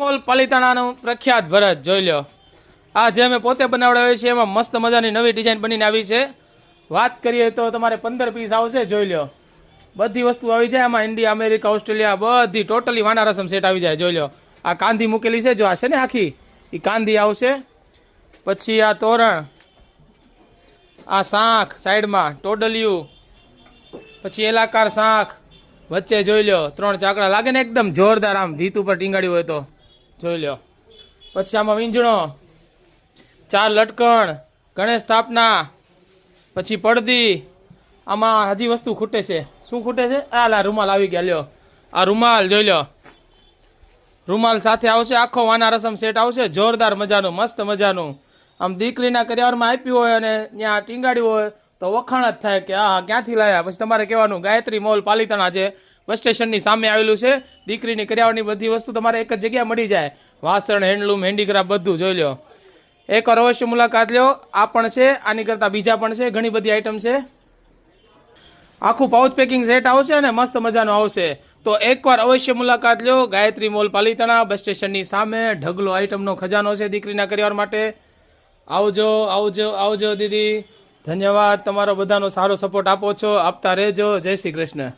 Mall પાલિતાણાનું પ્રખ્યાત ભરત, જોઈ લો આ જે અમે પોતે બનાવડાવ્યો છે, એમાં મસ્ત મજાની નવી ડિઝાઇન બનીને આવી છે. વાત કરીએ તો તમારે પંદર પીસ આવશે, જોઈ લો બધી વસ્તુ આવી જાય એમાં ઇન્ડિયા, અમેરિકા, ઓસ્ટ્રેલિયા, બધી, ટોટલી વાના રસમ સેટ આવી જાય, જોઈ લો આ કાંધી મૂકેલી છે, જો આ છે ને આખી એ કાંધી આવશે. પછી આ તોરણ, આ શાંખ સાઈડમાં, ટોડલિયું, પછી એલાકાર શાંખ વચ્ચે જોઈ લો ત્રણ ચાકડા લાગે ને એકદમ જોરદાર આમ, ભીત ઉપર ટીંગાડ્યું હોય તો. જોઈ લો પછી આમાં વીંજણો, ચાર લટકણ, ગણેશ સ્થાપના, પછી પડદી. આમાં હજી વસ્તુ ખૂટે છે. શું ખૂટે છે? આ લા રૂમાલ આવી ગયા, લ્યો. આ રૂમાલ જોઈ લો રૂમાલ સાથે આવશે, આખો વાના રસમ સેટ આવશે, જોરદાર મજાનું, મસ્ત મજાનું. આમ દીકરીના કરિયાવરમાં આપ્યું હોય અને ત્યાં ટીંગાડ્યું હોય, તો વખાણ જ થાય કે આ ક્યાંથી લાયા? પછી તમારે કહેવાનું, ગાયત્રી મોલ પાલિતાણા છે. બસ સ્ટેશનની સામે આવેલું છે. દીકરીની કરિયાવરની બધી વસ્તુ તમારે એક જ જગ્યાએ મળી જાય. વાસણ, હેન્ડલૂમ, હેન્ડીક્રાફ્ટ બધું જોઈ લો એકવાર અવશ્ય મુલાકાત લ્યો. આ પણ છે, આની કરતાં બીજા પણ છે, ઘણી બધી આઈટમ છે. આખું પાઉચ પેકિંગ સેટ આવશે અને મસ્ત મજાનું આવશે. તો એકવાર અવશ્ય મુલાકાત લ્યો. ગાયત્રી મોલ, પાલિતાણા, બસ સ્ટેશનની સામે ઢગલો આઈટમનો ખજાનો છે દીકરીના કરિયાવર માટે. આવજો આવજો આવજો, દીદી. ધન્યવાદ. તમારો બધાનો સારો સપોર્ટ આપો છો. આપતા રહેજો. જય શ્રી કૃષ્ણ.